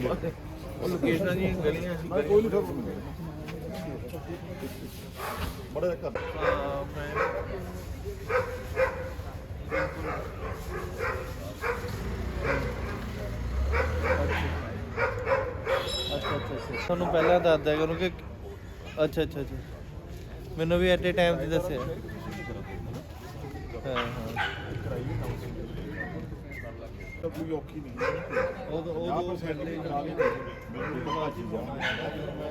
ਉਹ ਲੋਕੇਸ਼ਨਾਂ ਦੀਆਂ ਗਲੀਆਂ ਸੀ ਮੈਂ ਕੋਈ ਨਹੀਂ ਠਰੋ ਬੜਾ ਕਰ ਤੁਹਾਨੂੰ ਪਹਿਲਾਂ ਦੱਸ ਦਿਆ ਕਰੂੰ ਕਿ ਅੱਛਾ ਅੱਛਾ ਅੱਛਾ। ਮੈਨੂੰ ਵੀ ਐਟ ਏ ਟਾਈਮ ਤੇ ਦੱਸਿਆ। ਹਾਂ ਹਾਂ। ਤਾਂ ਕੋਈ ਔਖੀ ਨਹੀਂ ਉਹ ਉਹ ਸੈਂਟਰ ਹੀ ਕਰਾ ਲੈਂਦੇ ਬਿਲਕੁਲ ਭਾਜੀ ਜਾਣਗੇ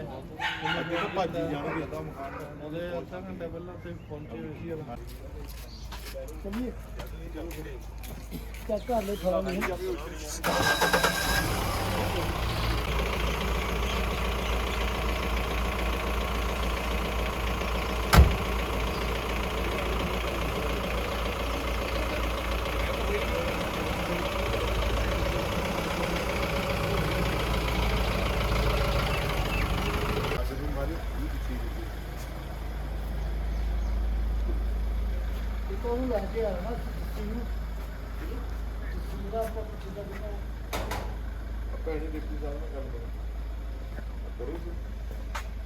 ਅੱਗੇ ਤਾਂ ਭਾਜੀ ਜਾਣਗੇ ਤਾਂ ਮਕਾਨ। ਉਹਦੇ ਅੱਧਾ ਘੰਟਾ ਪਹਿਲਾਂ ਤੇ ਪਹੁੰਚੇ ਹੋਏ ਸੀ ਚਲਿਏ। ਚੈੱਕ ਕਰ ਲੈ ਥੋੜਾ ਨਹੀਂ। ਨਾ ਡਿਪਟੀ ਸਾਹਿਬ ਨਾਲ ਗੱਲ ਕਰੋ ਕਰੋ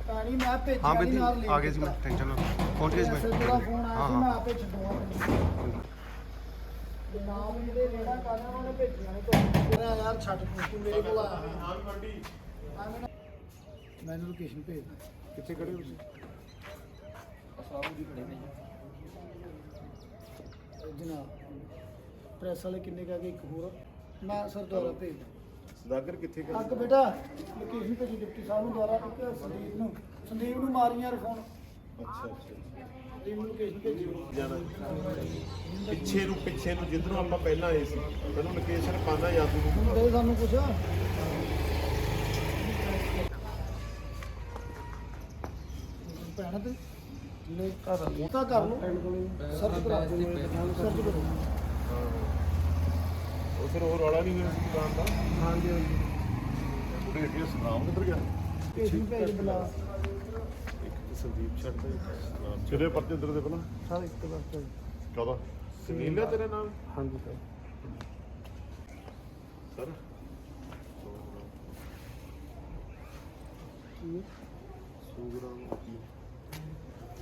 ਪਾਣੀ ਮੈਂ ਹਾਂ ਬੇਟੀ ਆ ਗਏ ਸੀ ਮੈਂ ਟੈਨਸ਼ਨ ਨਾ ਮੈਂ ਦਾ ਫੋਨ ਆਇਆ ਹਾਂ, ਸੀ ਹਾਂ। ਮੈਂ ਆਪੇ ਛੱਡੂਗਾ ਨਾਮ ਜਿਹੜੇ ਰੇੜਾ ਕਰਨਾ ਉਹਨੇ ਭੇਜਿਆ ਨੇ ਤੋਂ ਤੇਰਾ ਯਾਰ ਛੱਡ ਤੂੰ ਮੇਰੇ ਕੋਲ ਆਇਆ ਹਾਂ ਮੰਡੀ ਆ। ਮੈਨੂੰ ਲੋਕੇਸ਼ਨ ਭੇਜ ਦੇ ਕਿੱਥੇ ਖੜੇ ਹੋ ਤੁਸੀਂ? ਜਨਾਬ ਪ੍ਰੈਸ ਵਾਲੇ ਕਿੰਨੇ ਕਾ ਇੱਕ ਹੋਰ। ਮੈਂ ਸਰ ਦੁਆਰਾ ਭੇਜ ਸਦਾਗਰ ਕਿੱਥੇ ਅੱਗ ਖੜੇ ਬੇਟਾ ਲੋਕੇਸ਼ਨ ਭੇਜੀ ਡਿਪਟੀ ਸਾਹਿਬ ਨੂੰ ਦੁਆਰਾ ਇੱਕ ਸੰਦੀਪ ਨੂੰ। ਸੰਦੀਪ ਨੂੰ ਮਾਰੀ ਯਾਰ ਫੋਨ ਅੱਛਾ ਅੱਛਾ। ਸੰਦੀਪ ਨੂੰ ਲੋਕੇਸ਼ਨ ਭੇਜੀ ਜਾਣਾ। ਪਿੱਛੇ ਨੂੰ ਪਿੱਛੇ ਨੂੰ ਜਿੱਧਰੋਂ ਆਪਾਂ ਪਹਿਲਾਂ ਆਏ ਸੀ ਮੈਨੂੰ ਲੋਕੇਸ਼ਨ ਪਾਣਾ ਯਾਦ ਨੂੰ ਦੇ ਸਾਨੂੰ ਕੁਛ? ਭੈਣ ਤੇ ਲੈ ਕਰ ਲਓ। ਤਾਂ ਕਰ ਲਓ ਸਰਚ ਕਰਾ ਦਿਓ ਸਰਚ ਕਰੋ ਉਹ ਫਿਰ ਉਹ ਰੌਲਾ ਨਹੀਂ ਹੋਇਆ ਸੀ ਦੁਕਾਨ ਦਾ? ਹਾਂਜੀ ਹਾਂਜੀ। ਉਹਦੇ ਅੱਗੇ ਸੁਨਾਮ ਕਿੱਧਰ ਗਿਆ? ਲੋਕੇਸ਼ਨ ਭੇਜ ਬੁਲਾ। ਇੱਕ ਤੇ ਸੰਦੀਪ ਛੱਡਦਾ ਇੱਕ ਸਤਨਾਮ ਕਿਹੜੇ ਪਰਚੇ ਅੰਦਰ ਦੇ ਪਹਿਲਾਂ? ਸਾਰੇ ਇੱਕ ਵਾਰ ਕਹਦਾ? ਸੁਨੀਲ ਹੈ ਤੇਰਾ ਨਾਮ ਹਾਂਜੀ ਸਰ। ਸਰ? ਸੂਗਰਾਮ ਕੀ ਸੂਗਰ 25 ਜੀ ਹੈ ਚੌਥੀ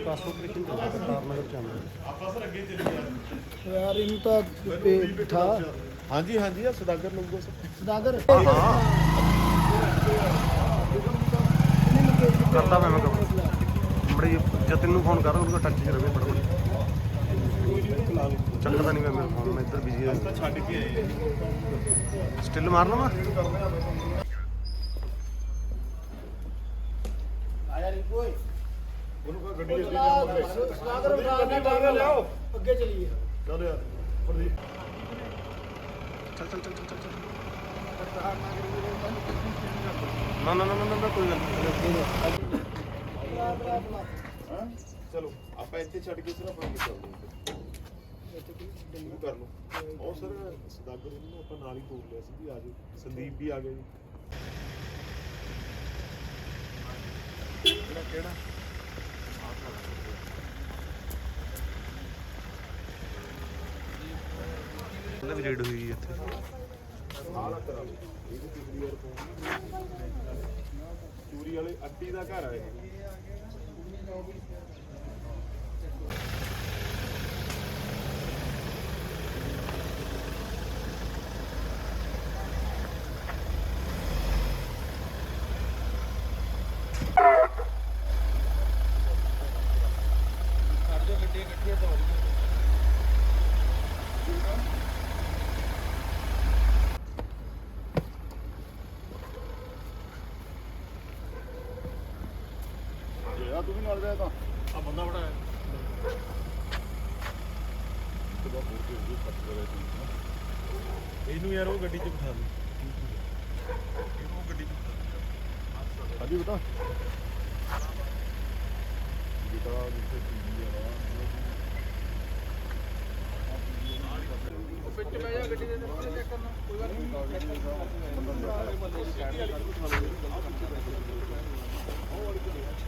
ਪਾਸਪੋਰਟ ਲਿਖਣ ਦਾ ਸਟਾਰ ਨਗਰ ਚ ਆਪਾਂ ਸਰ ਅੱਗੇ ਚੱਲੀ ਜਾਂਦੇ ਯਾਰ ਇਹਨੂੰ ਤਾਂ ਬਿਠਾ ਹਾਂਜੀ ਹਾਂਜੀ ਆ ਸਦਾਗਰ ਲਊਗਾ ਸਰ ਸਦਾਗਰ ਕਰਦਾ ਮੈਂ ਮੈਂ ਬੜੀ ਜਤਨ ਨੂੰ ਫੋਨ ਕਰ ਉਹਨੂੰ ਟੱਚ ਚ ਰਵੇ ਬੜਾ ਚੱਕਦਾ ਨਹੀਂ ਮੈਂ ਮੇਰਾ ਫੋਨ ਮੈਂ ਇੱਧਰ ਬਿਜ਼ੀ ਤਾਂ ਛੱਡ ਕੇ ਆਏ ਸਟਿਲ ਮਾਰ ਲਵਾਂ ਉਹਨੂੰ ਕਹ ਗੱਡੀ ਅੱਗੇ ਚੱਲ ਮਗਰੇ ਸਦਾਗਰ ਬਿਠਾ ਟਾਂਗਾ ਲਿਆਓ ਅੱਗੇ ਚਲੀਏ ਚੱਲ ਯਾਰ ਪ੍ਰਦੀਪ ਚੱਲ ਚੱਲ ਚੱਲ ਚੱਲ ਚੱਲ ਨਾ ਨਾ ਨਾ ਨਾ ਨਾ ਕੋਈ ਗੱਲ ਨਹੀਂ ਹਾਂ ਚਲੋ ਆਪਾਂ ਇੱਥੇ ਛੱਡ ਕੇ ਸਿਰਫ ਅੱਗੇ ਚੱਲਦੇ ਹਾਂ ਸ਼ੁਰੂ ਕਰ ਲਓ ਉਹ ਸਰ ਸਦਾਗਰ ਨੂੰ ਆਪਾਂ ਨਾਲ ਹੀ ਤੋੜ ਲਿਆ ਸੀ ਵੀ ਆ ਜਾਓ ਸੰਦੀਪ ਵੀ ਆ ਗਿਆ ਜੀ ਕਿਹੜਾ? ਕਿਹੜਾ ਵੀ ਰੇਡ ਹੋਈ ਹੈ ਇੱਥੇ? ਚੂਰੀ ਵਾਲੇ ਅੱਟੀ ਦਾ ਘਰ ਆ ਇਹ। ਵੀ ਨਾਲ ਗਿਆ ਤਾਂ। ਆ ਬੰਦਾ ਬੜਾ ਹੈ। ਇਹਨੂੰ ਯਾਰ ਉਹ ਗੱਡੀ 'ਚ ਬਿਠਾ ਦੇ। ਇਹਨੂੰ ਉਹ ਗੱਡੀ 'ਚ ਹਾਂਜੀ ਬੇਟਾ। ਬੇਟਾ ਜਿੱਥੇ ਟੀਵੀ ਆ ਵਿੱਚ ਬਹਿ ਜਾ ਗੱਡੀ ਦੇ ਵਿੱਚ ਚੈੱਕ ਕਰਨਾ। ਕੋਈ ਗੱਲ ਗੋਲ ਆਉਣਾ ਆ।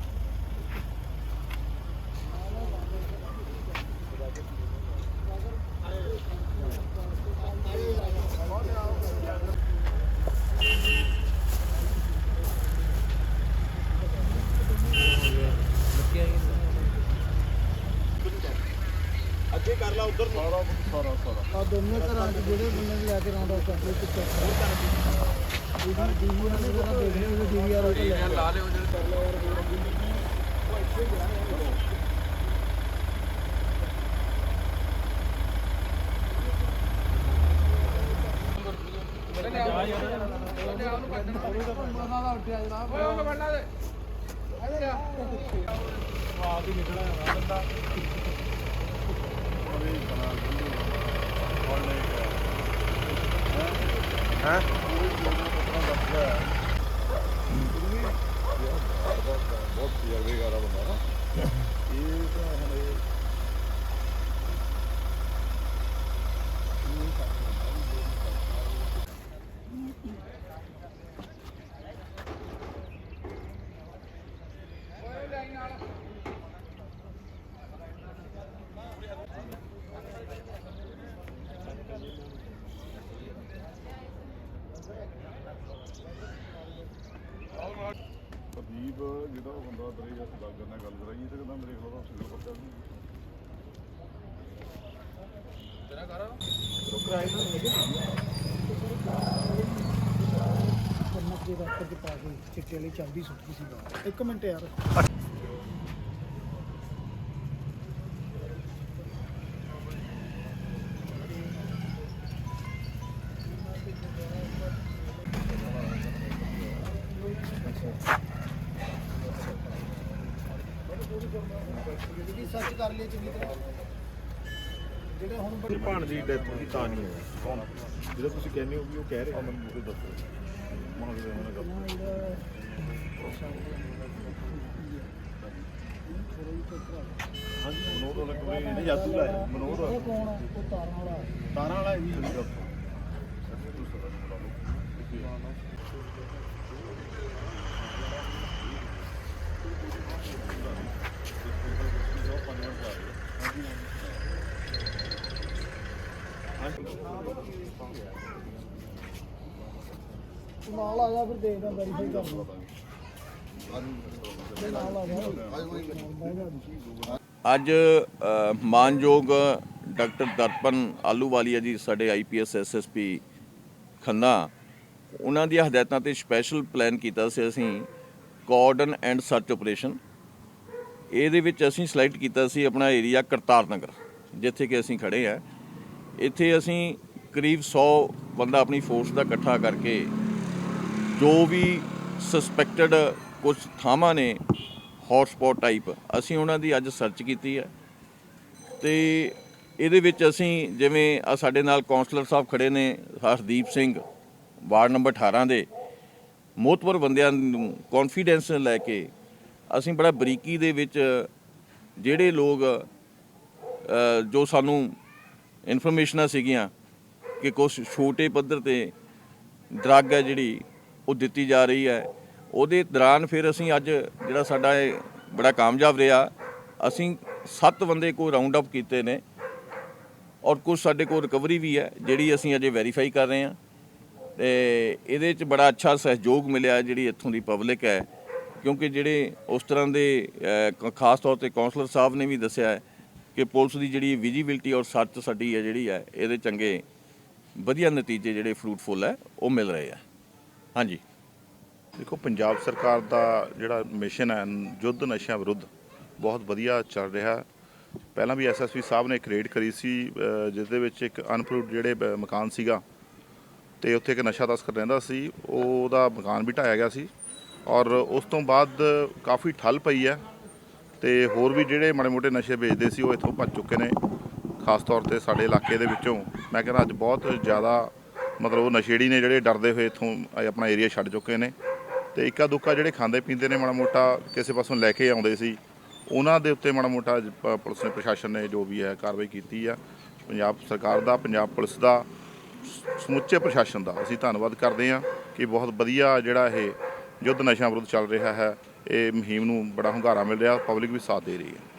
ਅੱਗੇ ਕਰ ਲਾ ਉਧਰ ਸਾਰਾ ਸਾਰਾ ਸਾਰਾ। ਆ ਦੋਨੇ ਘਰਾਂ ਚ ਜਿਹੜੇ ਬੰਦੇ ਨੂੰ ਲੈ ਕੇ ਆਉਂਦਾ ਉਹ ਕਰਦੇ ਤੇ ਚੱਕ ਇਹਦੀ ਡੀਵੀਆਰ ਦੇ ਜਿਹੜਾ ਦੇਖਦੇ ਉਹ ਡੀਵੀਆਰ ਉਹ ਲੈ ਲਾ ਲਿਓ ਬਹੁਤ ਤਜਰਬੇਕਾਰ ਆ ਬੰਦਾ। ਨਾ ਇਹ ਤਾਂ ਹੁਣ ਇਹ ਪ੍ਰਦੀਪ ਜਿਹੜਾ ਉਹ ਬੰਦਾ ਤੇਰੇ ਜੱਟ ਗੱਲ ਨਾਲ ਗੱਲ ਕਰਾਈ ਤੇ ਕਹਿੰਦਾ ਮੇਰੇ ਖਿਲਾਫ ਸਿਵਲ ਪਰਚਾ ਨਹੀਂ ਚਮਚ ਦੇ ਰੱਖ ਕੇ ਪਾ ਕੇ ਚਿੱਟੇ ਵਾਲੀ ਚਾਬੀ ਸੁੱਟ ਸੀ ਬਾਹਰ ਇੱਕ ਮਿੰਟ ਯਾਰ ਜਿਹੜੀ ਕਰ ਲਈ ਚੰਗੀ ਤਰ੍ਹਾਂ। ਜਿਹੜੇ ਹੁਣ ਬੜੇ ਭਾਣ ਦੀ ਡੈਥ ਦੀ ਤਾਂ ਨਹੀਂ ਹੋਈ ਕੌਣ? ਜਿਹੜਾ ਤੁਸੀਂ ਕਹਿੰਦੇ ਹੋ ਵੀ ਉਹ ਕਹਿ ਰਿਹਾ ਮੈਨੂੰ ਉਹ ਦੱਸੋ। ਮਹਾਂ ਦੇ ਉਹਨਾਂ ਗੱਲ ਹਾਂਜੀ ਮਨੋਰ ਵਾਲਾ ਕੋਈ ਇਹਨੇ ਜਾਦੂ ਲਾਇਆ ਮਨੋਰ ਉਹ ਕੌਣ ਆ? ਉਹ ਤਾਰਾਂ ਵਾਲਾ। ਤਾਰਾਂ ਵਾਲਾ ਇਹ ਵੀ ਨਾਲ ਆ ਜਾ ਫਿਰ ਦੇਖਦਾ ਵੈਰੀਫਾਈ ਕਰ ਜਾ। ਅੱਜ ਮਾਨਯੋਗ ਡਾਕਟਰ ਦਰਪਨ ਆਲੂਵਾਲੀਆ ਜੀ ਸਾਡੇ ਆਈਪੀਐਸ ਐਸਐਸਪੀ ਖੰਨਾ ਉਹਨਾਂ ਦੀਆਂ ਹਦਾਇਤਾਂ ਤੇ ਸਪੈਸ਼ਲ ਪਲਾਨ ਕੀਤਾ ਸੀ ਅਸੀਂ ਕੋਆਰਡਨ ਐਂਡ ਸਰਚ ਆਪਰੇਸ਼ਨ ਇਹਦੇ ਵਿੱਚ ਅਸੀਂ ਸਿਲੈਕਟ ਕੀਤਾ ਸੀ ਆਪਣਾ ਏਰੀਆ ਕਰਤਾਰ ਨਗਰ ਜਿੱਥੇ ਕਿ ਅਸੀਂ ਖੜੇ ਆ। ਇੱਥੇ ਅਸੀਂ ਕਰੀਬ 100 ਬੰਦਾ ਆਪਣੀ ਫੋਰਸ ਦਾ ਇਕੱਠਾ ਕਰਕੇ ਜੋ ਵੀ ਸਸਪੈਕਟਡ ਕੁਝ ਥਾਵਾਂ ਨੇ ਹੌਟਸਪੌਟ ਟਾਈਪ ਅਸੀਂ ਉਹਨਾਂ ਦੀ ਅੱਜ ਸਰਚ ਕੀਤੀ ਹੈ। ਤੇ ਇਹਦੇ ਵਿੱਚ ਅਸੀਂ ਜਿਵੇਂ ਆ ਸਾਡੇ ਨਾਲ ਕਾਉਂਸਲਰ ਸਾਹਿਬ ਖੜੇ ਨੇ, ਹਰਦੀਪ ਸਿੰਘ, ਵਾਰਡ ਨੰਬਰ 18 ਦੇ ਮੋਤਵਰ ਬੰਦਿਆਂ ਨੂੰ ਕੌਨਫੀਡੈਂਸ ਲੈ ਕੇ ਅਸੀਂ ਬੜਾ ਬਰੀਕੀ ਦੇ ਵਿੱਚ ਜਿਹੜੇ ਲੋਕ ਜੋ ਸਾਨੂੰ ਇਨਫੋਰਮੇਸ਼ਨਾਂ ਸੀਗੀਆਂ ਕਿ ਕੁਝ ਛੋਟੇ ਪੱਧਰ ਤੇ ਡਰੱਗ ਹੈ ਜਿਹੜੀ ਉਹ ਦਿੱਤੀ ਜਾ ਰਹੀ ਹੈ। ਉਹਦੇ ਦੌਰਾਨ ਫਿਰ ਅਸੀਂ ਅੱਜ ਜਿਹੜਾ ਸਾਡਾ ਇਹ ਬੜਾ ਕਾਮਯਾਬ ਰਿਹਾ, ਅਸੀਂ 7 ਬੰਦੇ ਕੋ ਰਾਉਂਡ ਅਪ ਕੀਤੇ ਨੇ ਔਰ ਕੁਝ ਸਾਡੇ ਕੋਲ ਰਿਕਵਰੀ ਵੀ ਹੈ, ਜਿਹੜੀ ਅਸੀਂ ਅਜੇ ਵੈਰੀਫਾਈ ਕਰ ਰਹੇ ਹਾਂ। ਤੇ ਇਹਦੇ ਚ ਬੜਾ ਅੱਛਾ ਸਹਿਯੋਗ ਮਿਲਿਆ ਜਿਹੜੀ ਇੱਥੋਂ ਦੀ ਪਬਲਿਕ ਹੈ, ਕਿਉਂਕਿ ਜਿਹੜੇ ਉਸ ਤਰ੍ਹਾਂ ਦੇ ਖਾਸ ਤੌਰ ਤੇ ਕਾਉਂਸਲਰ ਸਾਹਿਬ ਨੇ ਵੀ ਦੱਸਿਆ ਹੈ ਕਿ ਪੁਲਿਸ ਦੀ ਜਿਹੜੀ ਵਿਜੀਬਿਲਟੀ ਔਰ ਸਰਚ ਸਾਡੀ ਹੈ ਜਿਹੜੀ ਹੈ, ਇਹਦੇ ਚੰਗੇ ਵਧੀਆ ਨਤੀਜੇ ਜਿਹੜੇ ਫਰੂਟਫੁਲ ਹੈ, ਉਹ ਮਿਲ ਰਹੇ ਆ ਹਾਂਜੀ। ਦੇਖੋ, ਪੰਜਾਬ ਸਰਕਾਰ ਦਾ ਜਿਹੜਾ ਮਿਸ਼ਨ ਹੈ, ਯੁੱਧ ਨਸ਼ਿਆਂ ਵਿਰੁੱਧ, ਬਹੁਤ ਵਧੀਆ ਚੱਲ ਰਿਹਾ। ਪਹਿਲਾਂ ਵੀ ਐਸਐਸਪੀ ਸਾਹਿਬ ਨੇ ਇੱਕ ਰੇਡ ਕਰੀ ਸੀ ਜਿਸ ਦੇ ਵਿੱਚ ਇੱਕ ਅਨਪਰੂਵਡ ਜਿਹੜੇ ਮਕਾਨ ਸੀਗਾ, ਤੇ ਉੱਥੇ ਇੱਕ ਨਸ਼ਾ ਤਸਕਰ ਰਹਿੰਦਾ ਸੀ, ਉਹਦਾ ਮਕਾਨ ਵੀ ਢਾਇਆ ਗਿਆ ਸੀ, ਔਰ ਉਸ ਤੋਂ ਬਾਅਦ ਕਾਫੀ ਠੱਲ ਪਈ ਹੈ, ਤੇ ਹੋਰ ਵੀ ਜਿਹੜੇ ਮਾੜੇ ਮੋਟੇ ਨਸ਼ੇ ਵੇਚਦੇ ਸੀ, ਉਹ ਇੱਥੋਂ ਭੱਜ ਚੁੱਕੇ ਨੇ, ਖਾਸ ਤੌਰ ਤੇ ਸਾਡੇ ਇਲਾਕੇ ਦੇ ਵਿੱਚੋਂ। ਮੈਂ ਕਹਿੰਦਾ ਅੱਜ ਬਹੁਤ ਜ਼ਿਆਦਾ ਮਤਲਬ ਉਹ ਨਸ਼ੇੜੀ ਨੇ ਜਿਹੜੇ ਡਰਦੇ ਹੋਏ ਇੱਥੋਂ ਆਪਣਾ ਏਰੀਆ ਛੱਡ ਚੁੱਕੇ ਨੇ। ਤੇ ਇੱਕਾ ਦੁੱਕਾ ਜਿਹੜੇ ਖਾਂਦੇ ਪੀਂਦੇ ਨੇ ਮਾੜਾ ਮੋਟਾ ਕਿਸੇ ਪਾਸੋਂ ਲੈ ਕੇ ਆਉਂਦੇ ਸੀ, ਉਹਨਾਂ ਦੇ ਉੱਤੇ ਮਾੜਾ ਮੋਟਾ ਪੁਲਿਸ ਨੇ ਪ੍ਰਸ਼ਾਸਨ ਨੇ ਜੋ ਵੀ ਹੈ ਕਾਰਵਾਈ ਕੀਤੀ ਆ। ਪੰਜਾਬ ਸਰਕਾਰ ਦਾ, ਪੰਜਾਬ ਪੁਲਿਸ ਦਾ, ਸਮੁੱਚੇ ਪ੍ਰਸ਼ਾਸਨ ਦਾ ਅਸੀਂ ਧੰਨਵਾਦ ਕਰਦੇ ਹਾਂ ਕਿ ਬਹੁਤ ਵਧੀਆ ਜਿਹੜਾ ਇਹ ਯੁੱਧ ਨਸ਼ਿਆਂ ਵਿਰੁੱਧ ਚੱਲ ਰਿਹਾ ਹੈ, ਇਹ ਮੁਹਿੰਮ ਨੂੰ ਬੜਾ ਹੁੰਗਾਰਾ ਮਿਲ ਰਿਹਾ, ਪਬਲਿਕ ਵੀ ਸਾਥ ਦੇ ਰਹੀ ਹੈ।